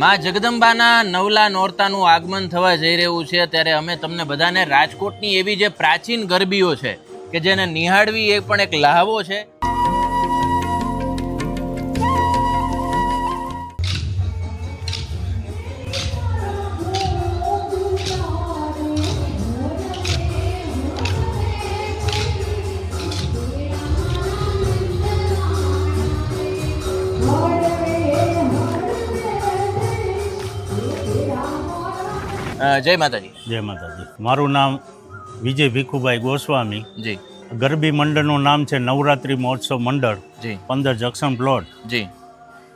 માં જગદંબાના નવલા નોરતાનું આગમન થવા જઈ રહ્યું છે, ત્યારે અમે તમને બધાને રાજકોટની એવી જે પ્રાચીન ગરબીઓ છે, કે જેને નિહાળવી એ પણ એક લહાવો છે. જય માતાજી. જય માતાજી. મારું નામ વિજય ભીખુભાઈ ગોસ્વામી. જી. ગરબી મંડળનું નામ છે નવરાત્રિ મહોત્સવ મંડળ. જી. પંદર જંક્શન પ્લોટ. જી.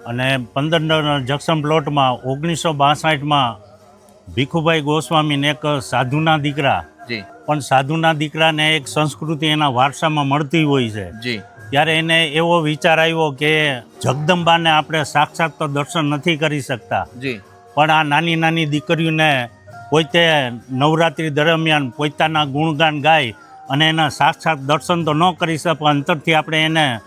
અને પંદર જંક્શન પ્લોટમાં ઓગણીસો બાસઠમાં ભીખુભાઈ ગોસ્વામીને એક સાધુના દીકરા. જી. પણ સાધુના દીકરાને એક સંસ્કૃતિ એના વારસામાં મળતી હોય છે. જી. ત્યારે એને એવો વિચાર આવ્યો કે જગદંબાને આપણે સાક્ષાત તો દર્શન નથી કરી શકતા. જી. પણ આ નાની નાની દીકરીઓને પોતે નવરાત્રિ દરમિયાન પોતાના ગુણગાન ગાય અને એના સાક્ષાત દર્શન તો ન કરી શકે અંતરથી આપણે એને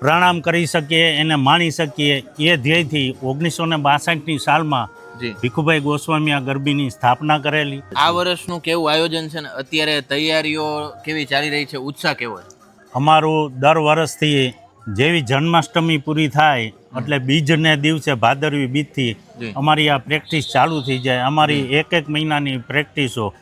પ્રણામ કરી શકીએ એને માણી શકીએ. એ ધ્યેયથી ઓગણીસો ને બાસઠની સાલમાં જી. ભીખુભાઈ ગોસ્વામી આ ગરબીની સ્થાપના કરેલી. આ વર્ષનું કેવું આયોજન છે ને? અત્યારે તૈયારીઓ કેવી ચાલી રહી છે? ઉત્સાહ કેવો છે? અમારું દર વર્ષથી જેવી જન્માષ્ટમી પૂરી થાય એટલે બીજને દિવસે ભાદરવી બીજથી. અમારી આ પ્રેક્ટિસ ચાલુ થઈ જાય. અમારી એક એક મહિનાની પ્રેક્ટિસો.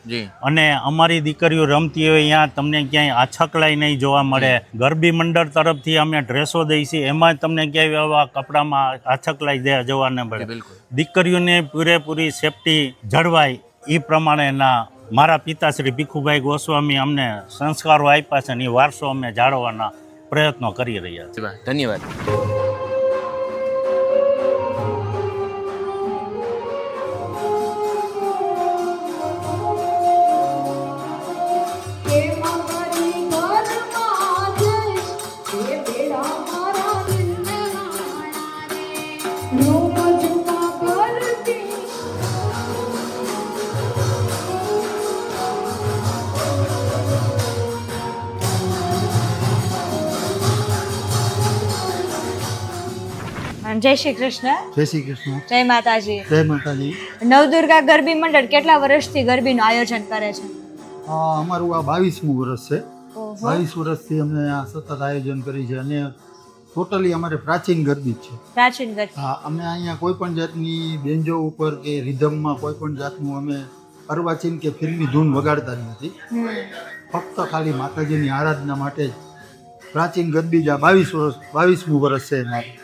અને અમારી દીકરીઓ રમતી હોય ત્યાં તમને ક્યાંય આછકલાઈ નહીં જોવા મળે. ગરબી મંડળ તરફથી અમે ડ્રેસો છીએ એમાં તમને ક્યાંય આવા કપડામાં આછકલાઈ જોવા ન મળે. દીકરીઓને પૂરેપૂરી સેફટી જળવાય એ પ્રમાણેના મારા પિતાશ્રી ભીખુભાઈ ગોસ્વામી અમને સંસ્કારો આપ્યા છે અને એ વારસો અમે જાળવવાના. પ્રયત્નો કરી રહ્યા છે. ધન્યવાદ. કે જય શ્રી કૃષ્ણ. જય શ્રી કૃષ્ણ. જય માતાજી. જય માતાજી. નવદુર્ગા ગરબી મંડળ કેટલા વર્ષથી ગરબીનું આયોજન કરે છે? અમારું આ બાવીસમું વર્ષ છે. બાવીસ વર્ષથી અમે આ સતત આયોજન કરી છે અને ટોટલી અમારે પ્રાચીન ગરબી છે. પ્રાચીન ગરબી. હા અમે અહીંયા કોઈ પણ જાતની બેન્જો ઉપર કે રિધમમાં કોઈ પણ જાતનું અમે અર્વાચીન કે ફિલ્મી ધૂન વગાડતા જ નથી ફક્ત ખાલી માતાજીની આરાધના માટે જ પ્રાચીન ગરબી જ આ બાવીસ વર્ષ બાવીસમું વર્ષ છે અમારું.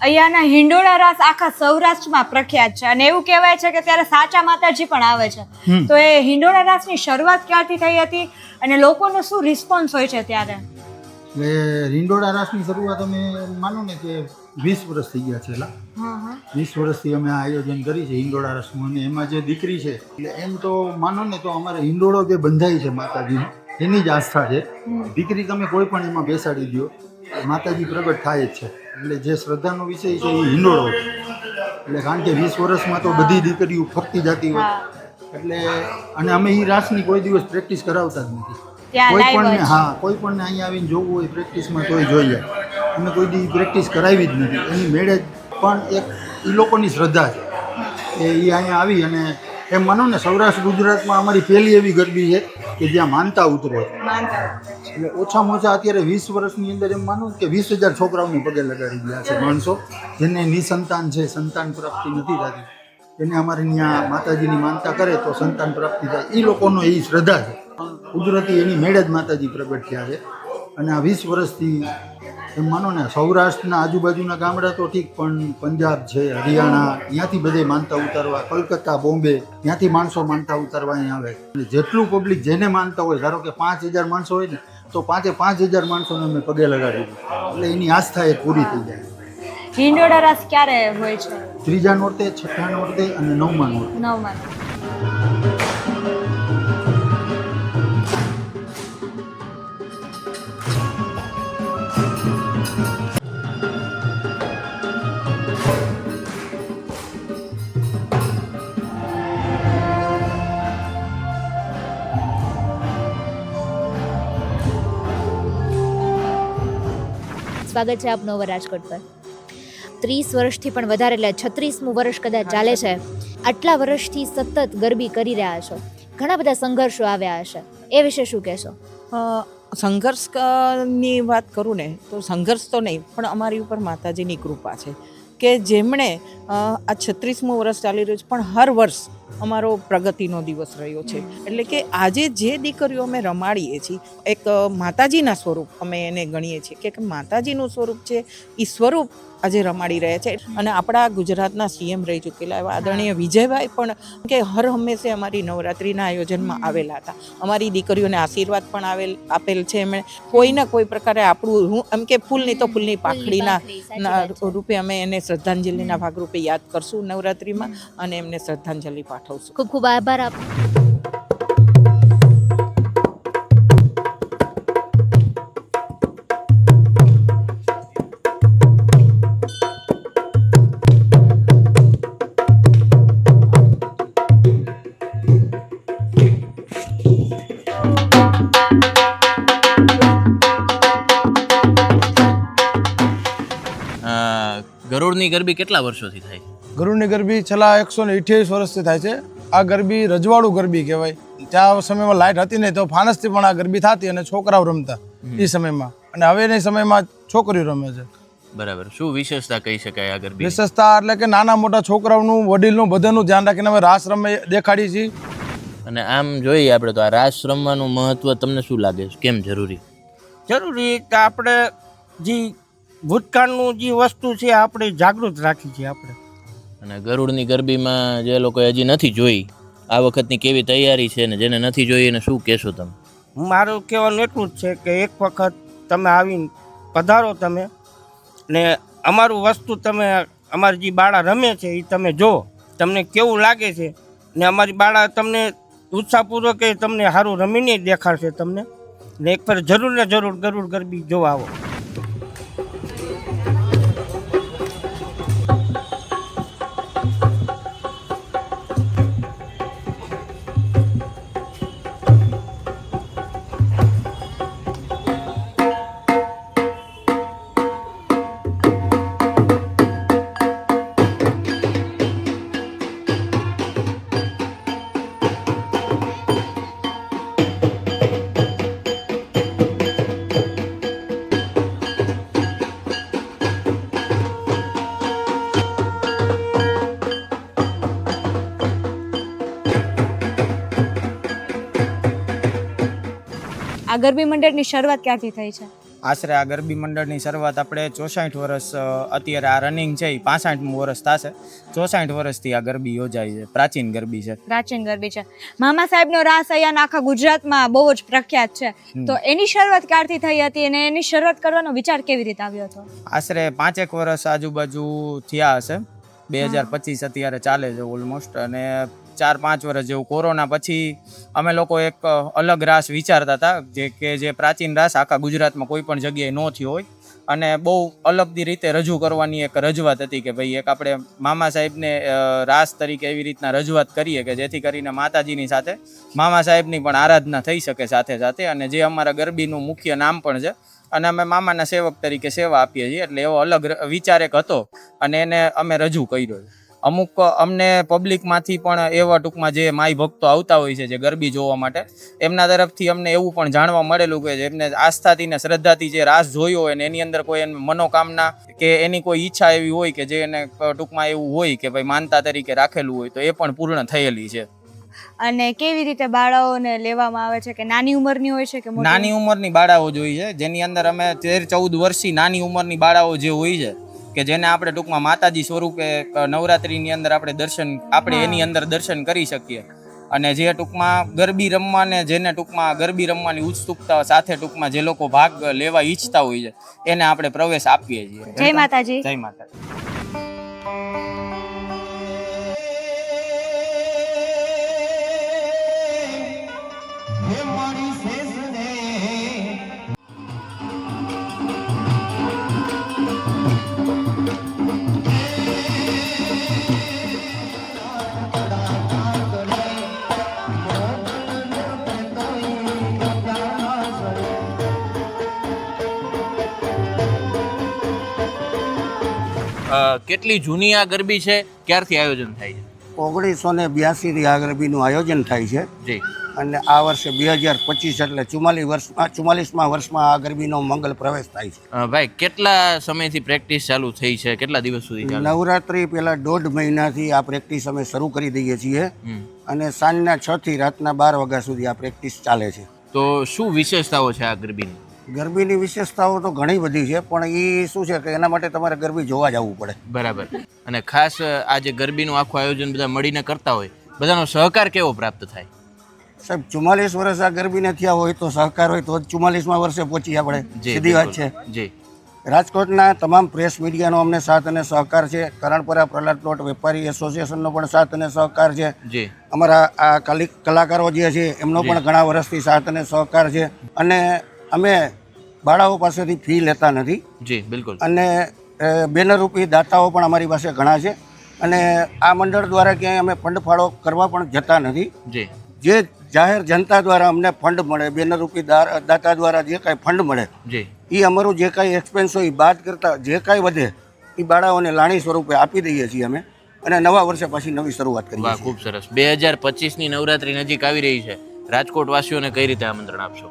અહીંયાના હિંડોળા રાસ આખા સૌરાષ્ટ્રમાં પ્રખ્યાત છે. અને એવું કહેવાય છે કે ત્યારે સાચા માતાજી પણ આવે છે. તો એ હિંડોળા રાસની શરૂઆત ક્યાંથી થઈ હતી અને લોકોનો શું રિસ્પોન્સ હોય છે ત્યારે? એટલે રિંડોળા રાસની શરૂઆત અમે માનો ને કે વીસ વર્ષ થઈ ગયા છે એલા. હા હા. વીસ વર્ષથી અમે આ આયોજન કરી છે હિંડોળા રસનું અને એમાં જે દીકરી છે એટલે એમ તો માનો ને તો અમારે હિંડોળો જે બંધાય છે માતાજીનો એની જ આસ્થા છે. દીકરી તમે કોઈ પણ એમાં બેસાડી દો માતાજી પ્રગટ થાય જ છે. એટલે જે શ્રદ્ધાનો વિષય છે એ હિંડોળો છે. એટલે કારણ કે વીસ વર્ષમાં તો બધી દીકરીઓ ફરતી જતી હોય. એટલે અને અમે એ રાસની કોઈ દિવસ પ્રેક્ટિસ કરાવતા જ નથી. કોઈ પણ હા કોઈ પણ અહીંયા આવીને જોવું હોય પ્રેક્ટિસમાં તોય જોઈએ અમે કોઈ દી પ્રેક્ટિસ કરાવી જ નથી. એની મેળે પણ એક એ લોકોની શ્રદ્ધા છે. એ એ અહીંયા આવી અને એમ માનો ને સૌરાષ્ટ્ર ગુજરાતમાં અમારી પહેલી એવી ગરબી છે કે જ્યાં માનતા ઉતરો. એટલે ઓછામાં ઓછા અત્યારે વીસ વર્ષની અંદર એમ માનો કે વીસ હજાર છોકરાઓને પગે લગાડી ગયા છે માણસો, જેને નિસંતાન છે, સંતાન પ્રાપ્તિ નથી થતી. એને અમારે ત્યાં માતાજીની માનતા કરે તો સંતાન પ્રાપ્તિ થાય. એ લોકોનો એ શ્રદ્ધા છે. કુદરતી એની મેળે જ માતાજી પ્રગટ થયા છે. અને આ વીસ વર્ષથી એમ માનો ને, સૌરાષ્ટ્રના આજુબાજુના ગામડા તો ઠીક, પણ પંજાબ છે, હરિયાણા, ત્યાંથી બધે માનતા ઉતારવા, કલકત્તા, બોમ્બે, ત્યાંથી માણસો માનતા ઉતારવા અહીંયા આવે અને જેટલું પબ્લિક જેને માનતા હોય, ધારો કે પાંચ હજાર માણસો હોય ને તો પાંચે પાંચ હજાર માણસોને અમે પગે લગાડી એટલે એની આસ્થા એ પૂરી થઈ જાય. હિંડોળા રાસ ક્યારે હોય છે? ત્રીજા નોરતે છઠ્ઠા નોરતે અને નવમા નોરતે. નવમાં સ્વાગત છે આપનું રાજકોટ પર. ત્રીસ વર્ષથી પણ વધારે, એટલે છત્રીસમું વર્ષ કદાચ ચાલે છે. આટલા વર્ષથી સતત ગરબી કરી રહ્યા છો. ઘણા બધા સંઘર્ષો આવ્યા હશે. એ વિશે શું કહેશો? સંઘર્ષની વાત કરું ને, તો સંઘર્ષ તો નહીં, પણ અમારી ઉપર માતાજીની કૃપા છે કે જેમણે આ છત્રીસમું વર્ષ ચાલી રહ્યું છે પણ હર વર્ષ અમારો પ્રગતિનો દિવસ રહ્યો છે. એટલે કે આજે જે દીકરીઓ અમે રમાડીએ છીએ એક માતાજીના સ્વરૂપ અમે એને ગણીએ છીએ કે માતાજીનું સ્વરૂપ છે એ સ્વરૂપ આજે રમાડી રહ્યા છે. અને આપણા ગુજરાતના સીએમ રહી ચૂકેલા એવા આદરણીય વિજયભાઈ પણ કે હર હંમેશે અમારી નવરાત્રિના આયોજનમાં આવેલા હતા. અમારી દીકરીઓને આશીર્વાદ પણ આવેલ આપેલ છે એમણે. કોઈને કોઈ પ્રકારે આપણું હું એમ કે ફૂલની તો ફૂલની પાખડીના. રૂપે અમે એને શ્રદ્ધાંજલિના ભાગરૂપે યાદ કરશું નવરાત્રિમાં અને એમને શ્રદ્ધાંજલિ પાઠવશું. ખૂબ ખૂબ આભાર આપ ગરુડની ગરબી કેટલા વર્ષોથી થાય? ગરુડની ગરબી છેલ્લા એકસો ને અઠ્યાવીસ વર્ષથી થાય છે. આ ગરબી રજવાડું ગરબી કહેવાય. ત્યાં સમયમાં લાઇટ હતી નહીં તો ફાનસથી પણ આ ગરબી થતી અને છોકરાઓ રમતા એ સમયમાં. અને હવેના સમયમાં છોકરીઓ રમે છે. બરાબર. શું વિશેષતા કહી શકાય આ ગરબી વિશેષતા એટલે કે નાના મોટા છોકરાઓનું વડીલનું બધાનું ધ્યાન રાખીને અમે રાસ રમે દેખાડી છીએ. અને આમ જોઈએ આપણે તો આ રાસ રમવાનું મહત્વ તમને શું લાગે છે? કેમ જરૂરી? જરૂરી કે આપણે જે ભૂતકાળનું જે વસ્તુ છે આપણે જાગૃત રાખી છે આપણે. અને ગરુડની ગરબીમાં જે લોકો હજી નથી જોઈ આ વખતની કેવી તૈયારી છે ને જેને નથી જોઈ એને શું કહેશો તમે? મારું કહેવાનું એટલું જ છે કે એક વખત તમે આવીને પધારો તમે ને અમારું વસ્તુ તમે અમારી જે બાળા રમે છે એ તમે જો તમને કેવું લાગે છે ને અમારી બાળા તમને ઉત્સાહપૂર્વક એ તમને સારું રમીને દેખાડશે તમને ને એક પર જરૂર ને જરૂર ગરુડ ગરબી જોવા આવો. આ ગરબી મંડળની શરૂઆત ક્યાંથી થઈ છે? આશરે આ ગરબી મંડળની શરૂઆત આપણે ચોસાઠ વર્ષ અત્યારે આ રનિંગ છે એ પાસઠમું વર્ષ થશે. ચોસાઠ વર્ષથી આ ગરબી યોજાય છે પ્રાચીન ગરબી છે. પ્રાચીન ગરબી છે. મામા સાહેબનો રાસ અહીંયા આખા ગુજરાતમાં બહુ જ પ્રખ્યાત છે. તો એની શરૂઆત ક્યારથી થઈ હતી અને એની શરૂઆત કરવાનો વિચાર કેવી રીતે આવ્યો હતો? આશરે પાંચેક વર્ષ આજુબાજુ થયા હશે. બે હજાર પચીસ અત્યારે ચાલે છે ઓલમોસ્ટ અને ચાર, પાંચ વર્ષ જેવું કોરોના પછી અમે લોકો એક અલગ રાસ વિચારતા હતા, જે કે જે પ્રાચીન રાસ આખા ગુજરાતમાં કોઈ પણ જગ્યાએ ન થયો હોય. અને બહુ અલગથી રીતે રજૂ કરવાની એક રજૂઆત હતી કે ભાઈ એક આપણે મામા સાહેબને રાસ તરીકે એવી રીતના રજૂઆત કરીએ કે જેથી કરીને માતાજીની સાથે મામા સાહેબની પણ આરાધના થઈ શકે સાથે સાથે અને જે અમારા ગરબીનું મુખ્ય નામ પણ છે અને અમે મામાના સેવક તરીકે સેવા આપીએ છીએ એટલે એવો અલગ વિચાર એક હતો અને એને અમે રજૂ કર્યો છે. અમુક અમને પબ્લિકમાંથી પણ એવા ટૂંકમાં જે માય ભક્તો આવતા હોય છે જે ગરબી જોવા માટે એમના તરફથી અમને એવું પણ જાણવા મળેલું કે એમને આસ્થાથી ને શ્રદ્ધાથી જે રાસ જોયો હોય ને એની અંદર કોઈ મનોકામના કે એની કોઈ ઈચ્છા એવી હોય કે જે એને ટૂંકમાં એવું હોય કે ભાઈ માનતા તરીકે રાખેલું હોય તો એ પણ પૂર્ણ થયેલી છે. અને કેવી રીતે બાળાઓને લેવામાં આવે છે કે નાની ઉંમરની હોય છે કે નાની ઉંમરની બાળાઓ જોઈ છે જેની અંદર અમે તેર ચૌદ વર્ષથી નાની ઉંમરની બાળાઓ જે હોય છે કે જેને આપણે ટૂંકમાં માતાજી સ્વરૂપે ક- નવરાત્રિની અંદર આપણે દર્શન આપણે એની અંદર દર્શન કરી શકીએ. અને જે ટૂંકમાં ગરબી રમવાને જેને ટૂંકમાં ગરબી રમવાની ઉત્સુકતા સાથે ટૂંકમાં જે લોકો ભાગ લેવા ઈચ્છતા હોય છે એને આપણે પ્રવેશ આપીએ છીએ. જય માતાજી. જય માતા કેટલી જૂની આ ગરબી છે? ક્યારથી આયોજન થાય છે? ઓગણીસો ને બ્યાસીથી આ ગરબીનું આયોજન થાય છે. જી. અને આ વર્ષે બે હજાર પચીસ એટલે ચુમ્માલીસ વર્ષમાં ચુમ્માલીસમાં વર્ષમાં આ ગરબીનો મંગલ પ્રવેશ થાય છે. ભાઈ કેટલા સમયથી પ્રેક્ટિસ ચાલુ થઈ છે? કેટલા દિવસ સુધી નવરાત્રી પહેલાં દોઢ મહિનાથી આ પ્રેક્ટિસ અમે શરૂ કરી દઈએ છીએ. અને સાંજના છ થી રાતના બાર વાગ્યા સુધી આ પ્રેક્ટિસ ચાલે છે. તો શું વિશેષતાઓ છે આ ગરબીની? ગરબીની વિશેષતાઓ તો ઘણી બધી છે પણ એ શું છે કે એના માટે તમારે ગરબી જોવા જવું પડે. બરાબર. અને ખાસ આ જે ગરબીનું આખું આયોજન બધા મળીને કરતા હોય બધાનો સહકાર કેવો પ્રાપ્ત થાય? સાહેબ ચુમ્માલીસ વર્ષ આ ગરબીને થયા હોય તો સહકાર હોય તો ચુમ્માલીસમાં વર્ષે પહોંચી આપણે. સીધી વાત છે. જી. રાજકોટના તમામ પ્રેસ મીડિયાનો અમને સાથ અને સહકાર છે. કરણપરા પ્રહલાદ પ્લોટ વેપારી એસોસિએશનનો પણ સાથ અને સહકાર છે. જી. અમારા આ કલી કલાકારો જે છે એમનો પણ ઘણા વર્ષથી સાથ અને સહકાર છે. અને અમે બાળાઓ પાસેથી ફી લેતા નથી. જી બિલકુલ. અને બેનરૂપી દાતાઓ પણ અમારી પાસે ઘણા છે. અને આ મંડળ દ્વારા ક્યાંય અમે ફંડ ફાળો કરવા પણ જતા નથી. જી. જે જાહેર જનતા દ્વારા અમને ફંડ મળે બેનરૂપી દાતા દ્વારા જે કાંઈ ફંડ મળે જી. એ અમારું જે કાંઈ એક્સપેન્સ હોય એ બાદ કરતાં જે કાંઈ વધે એ બાળાઓને લાણી સ્વરૂપે આપી દઈએ છીએ અમે. અને નવા વર્ષે પાછી નવી શરૂઆત કરીએ ખૂબ સરસ. બે હજાર પચીસની નવરાત્રી નજીક આવી રહી છે. રાજકોટ વાસીઓને કઈ રીતે આમંત્રણ આપશો?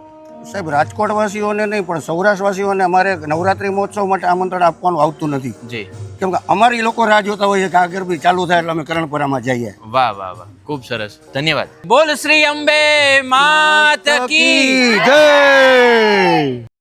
સાહેબ રાજકોટવાસીઓને નહીં પણ સૌરાષ્ટ્રવાસીઓને અમારે નવરાત્રિ મહોત્સવ માટે આમંત્રણ આપવાનું આવતું નથી. જી. કેમ કે અમારી લોકો રાહ જોતા હોય છે કે આ ગરબી ચાલુ થાય એટલે અમે કરણપરામાં જઈએ. વાહ વાહ વાહ. ખૂબ સરસ. ધન્યવાદ. બોલ શ્રી અંબે માત કી જય!